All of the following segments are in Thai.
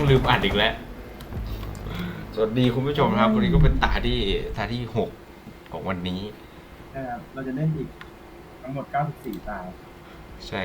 งลืมอัดอีกแล้ว สวัสดีคุณผู้ชมครับ วันนี้ก็เป็นตาที่ตาที่หกของวันนี้นะครับเราจะเล่นอีกทั้งหมด 94 ตา ใช่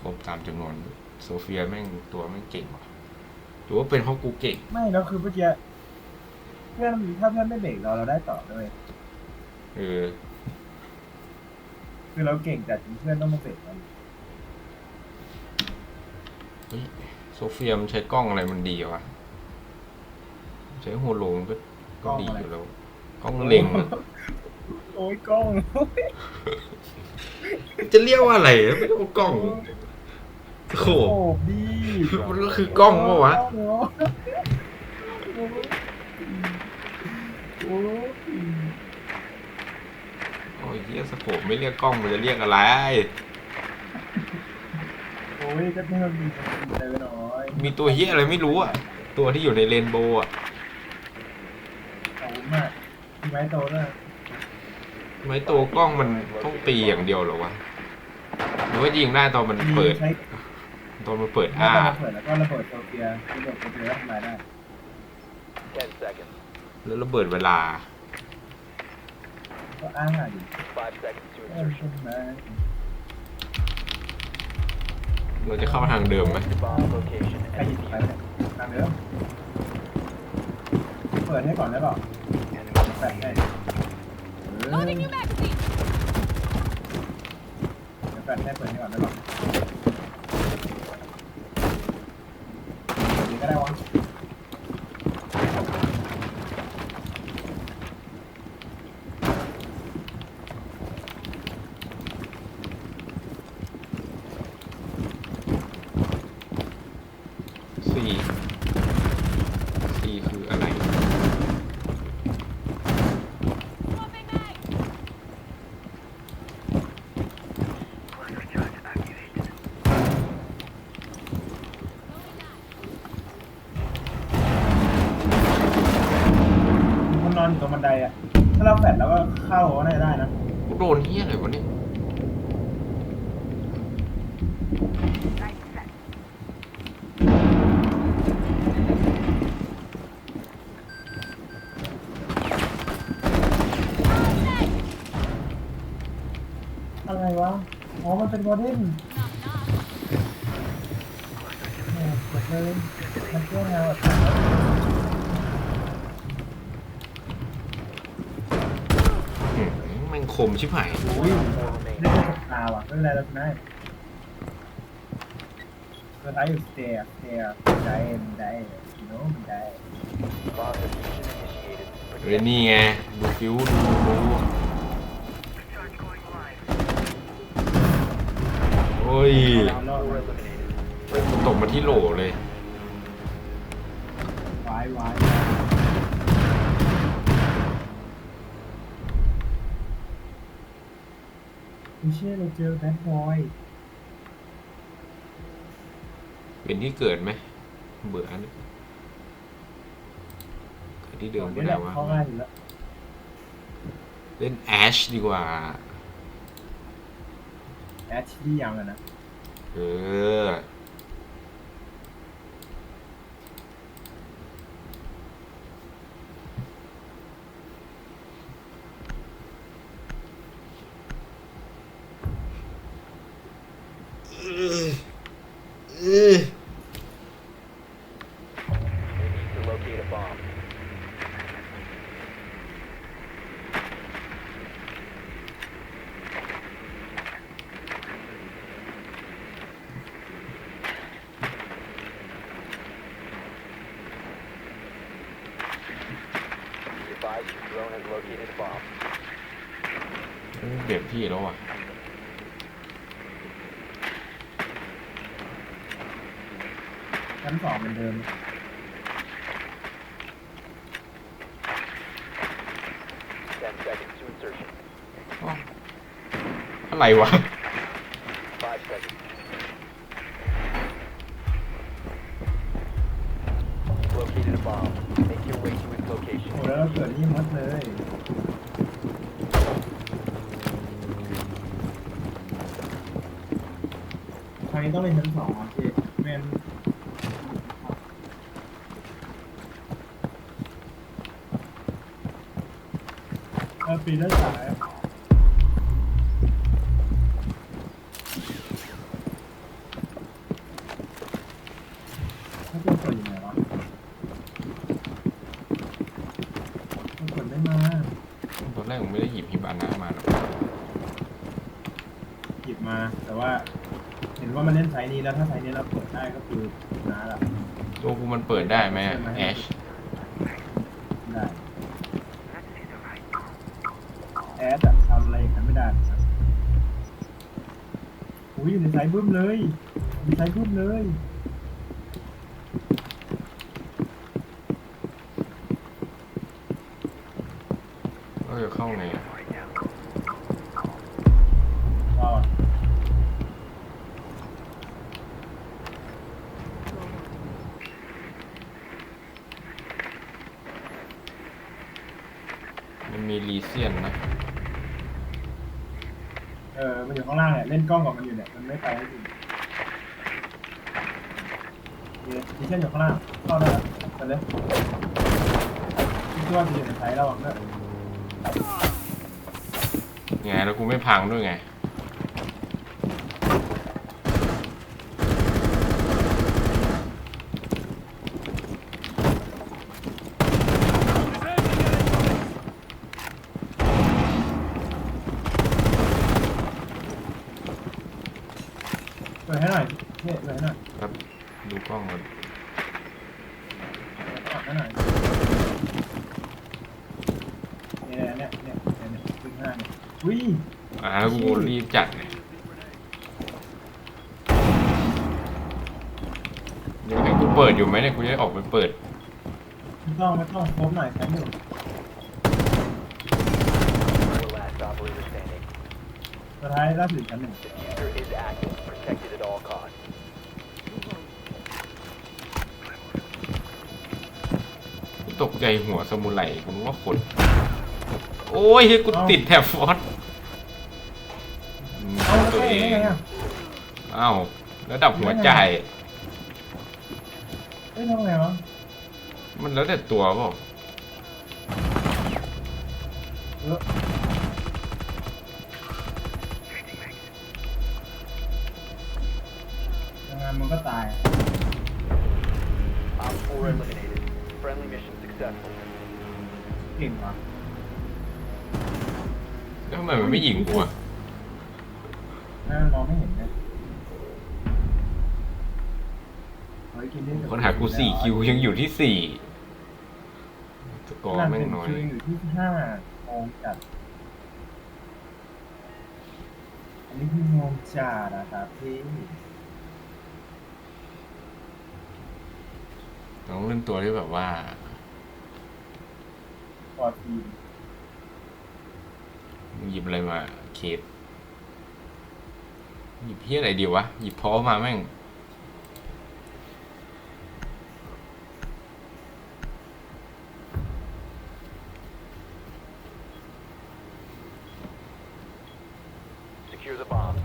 ครบตามจำนวน โซเฟียแม่งตัวแม่งเก่งว่ะหรือว่าเป็นเพราะกูเก่ง ไม่แล้วคือเมื่อกี้เพื่อนถ้าเพื่อนไม่เบรกเราเราได้ต่อด้วย เออ คือเราเก่งแต่เพื่อนต้องมาเบรกเราเฮ้ย โซเฟียมันใช้กล้องอะไรมันดีวะใช้โฮโลมันก็ก็ดีอยู่แล้วกล้องเล็งอะโอ้ยกล้องจะเรียกว่าอะไรไม่ใช่ว่ากล้องโอ้โห โอ้ดีมันก็คือกล้องปะวะ โอ้ยโอ้ยเฮียสโคปไม่เรียกกล้องมันจะเรียกอะไร โอ้ยก็เพิ่มดีเจอหน่อย มีตัวเฮียอะไรไม่รู้อะ ตัวที่อยู่ในเรนโบว์อะขอบคุณมากมีไม้โตด้วยทำไมตัวกล้องมันต้องตีอย่างเดียวเหรอวะหรือว่ายิงได้ตอนมันเปิด ใช้ตอนมันเปิดถ้าอ้าเราเปิดแล้วก็ระเบิดโซเฟียระเบิดโซเฟียแล้วทำลายได้10 seconds. แล้วระเบิดเวลา ก็อ้างอะอยู่ 5 seconds to เออ insertion. ใช่ไหม เราจะเข้าทางเดิมไหม Bomb location ใคร and หยิบไป defuse. เนี่ยตามเดิมเปิดให้ก่อนได้หรอแปดให้เออ Loading new magazine. เดี๋ยวแปดให้เปิดให้ก่อนได้หรอนี่ก็ได้วะ สี่สี่คืออะไร Swapping mag. มีคนนอนอยู่ตรงบัน ไดอะถ้าเราแฟดแล้วก็เข้าก็น่าจะได้นะกูโดนเฮียอะไรวะเนี่ยอะไรวะ อ๋อ มันเป็นวอร์เดน Knock knock. แหมกดเลยมันแก้แนวแบบ อื มแม่งคมชิบหายอุ้ย Four ได้ remaining. กับตาว่ะไม่เป็นไรเราชนะเราท้ายอยู่สเตียร์สเตียร์ได้ได้โน้มได้ Bomb diffusion initiated. เรยนี่ไงดูฟิวดูดูโอ้ย Round four eliminated. ตกมาที่โหลเลย วายวาย ไม่เชื่อเราเจอแบดบอย เป็นที่เกิดไหม เบื่อนะเกิดที่เดิมไม่ไม่ได้ได้วะเข้าง่ายอยู่แล้วเล่นแอชดีกว่า แอชลี่ยังอะนะ เออ We need to locate a bomb. Be advised your drone has located a bomb. เปลี่ยนที่แล้วอะชั้นสองเหมือนเดิม Ten seconds to insertion. อ้าวอะไรวะ คราวนี้ต้องเล่นชั้นสองอะพี่เมนเออปีนด้านซ้าย ไม่ได้หยิบฮิบานะมาหรอกหยิบมา แต่ว่า เห็นว่ามันเล่นไซส์นี้แล้วถ้าไซส์นี้เราเปิดได้ก็คือน้าละตัวกูมันเปิดได้ไหมแอชได้แอดอะทำอะไรอย่างนั้นไม่ได้ครับอุ้ยอยู่ในไซส์บึ้มเลยอยู่ในไซส์บึ้มเลย เข้าไงอะมันมีรีเซียนนะ เออ มันอยู่ข้างล่างเนี่ยเล่นกล้องกับมันอยู่เนี่ย มันไม่ไปให้ถึงเนี่ยดิเช่นอยู่ข้างล่างเข้าได้แล้วไปเลยคิดว่าจะอยู่ในไซส์ระหว่างด้วย ไงแล้วกูไม่พังด้วยไง เปิดให้หน่อยเนี่ยเปิดให้หน่อยครับ ดูกล้องก่อน เปิดให้หน่อยเนี่ยเนี่ยเนี่ยเนี่ยเนี่ยวิ่งหน้าเนี่ย วิ่งอ่าแล้วกูรีบจัดไงเดี๋ยวให้กูเปิดอยู่ไหมเนี่ยกูจะได้ออกไปเปิดไม่ต้องไม่ต้องครบหน่อยแข็งอยู่ Four last operator standing. สุดท้ายล่าสุดชั้นหนึ่ง Diffuser is active. Protected at all costs. กูตกใจหัวสมุไรกูนึกว่าคน โอ้ยเฮ้ยกูติดแถบฟอสอื อ้าวระดับหัวใจ เอ้ยทำไงวะมันแล้วแต่ตัวเปล่าเออยังไงมันก็ตาย Op 4 eliminated. Friendly mission successful. เก่งว่ะแล้วทำไมมันไม่ยิงกูอะแม่มันมองไม่เห็นเลยเฮ้ยกินได้ คนหากูสี่คิวยังอยู่ที่สี่สกอร์นั่นแม่เป็งนน้อยคิวอยู่ที่ห้าโมงจัดอันนี้คือโมงจัดนะครับพี่ต้องเล่นตัวที่แบบว่าปอทีมมึงหยิบอะไรมา เคสหยิบเพี้ยอะไรดีวะ หยิบพอมาแม่ง Secure the bomb.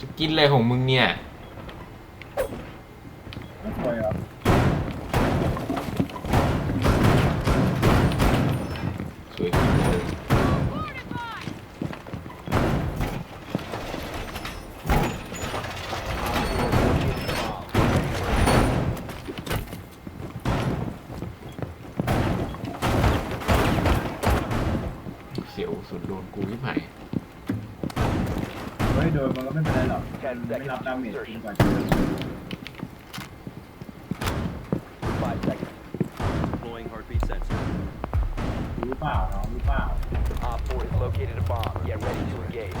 จะ กินอะไรของมึงเนี่ย มันไม่รับดาเมจจนกว่าจะ Five seconds. Deploying heartbeat sensor. รู้เปล่าน้องรู้เปล่า Op 4 has located a bomb. Get ready to engage.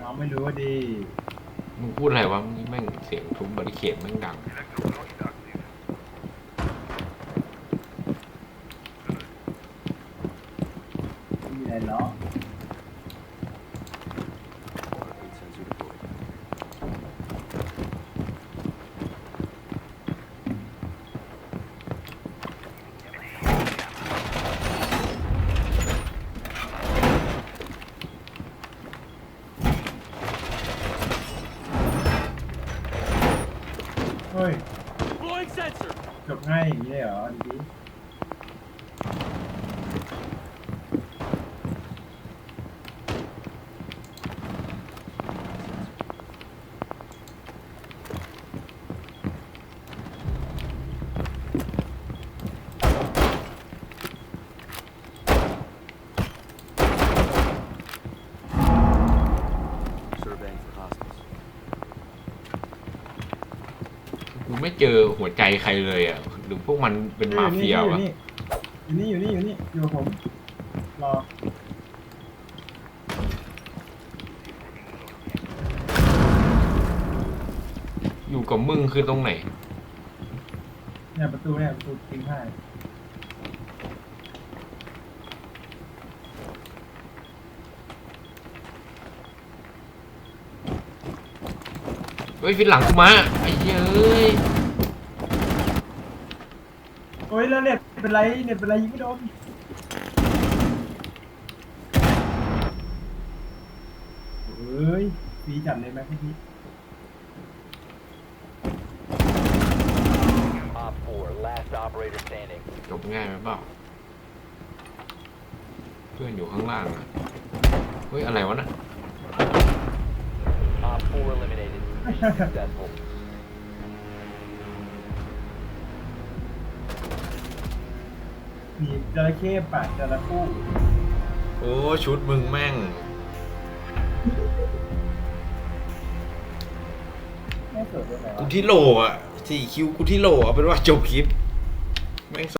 น้องไม่รู้ว่าดีมึงพูดอะไรวะมึงแม่งเสียงทุบบาริเคดแม่งดัง ไม่มีอะไรหรอก เฮ้ย Deploying sensor. จบง่ายอย่างนี้เลยเหรอดี ไม่เจอหัวใจใครเลยอะหรือพวกมันเป็นมาเฟียวะอยู่นี่อยู่นี่อยู่นี่อยู่กับผมรออยู่กับมึงคือตรงไหนเนี่ยประตูเนี่ยประตูทิ้งให้เฮ้ยฟินหลังกูมาไอ้เหี้ยเอ้ยโอ้ ยแล้วเน็ตเป็นไรเน็ตเป็นไรยิงไม่โดนเฮ้ยฟีจัดเลยไหมพี่ Op 4, last operator standing. จบง่ายไหมเปล่า เพื่อนอยู่ข้างล่างอะ เฮ้ย อะไรวะน่ะ Op 4 eliminated. Mission successful. มีจระเข้ปากจระคู่โอ้ชุดมึงแม่ง ไม่สวยเลยเหรอกูที่โหลอะสี่คิวกูที่โหลเอาเป็นว่าจบคลิปแม่ง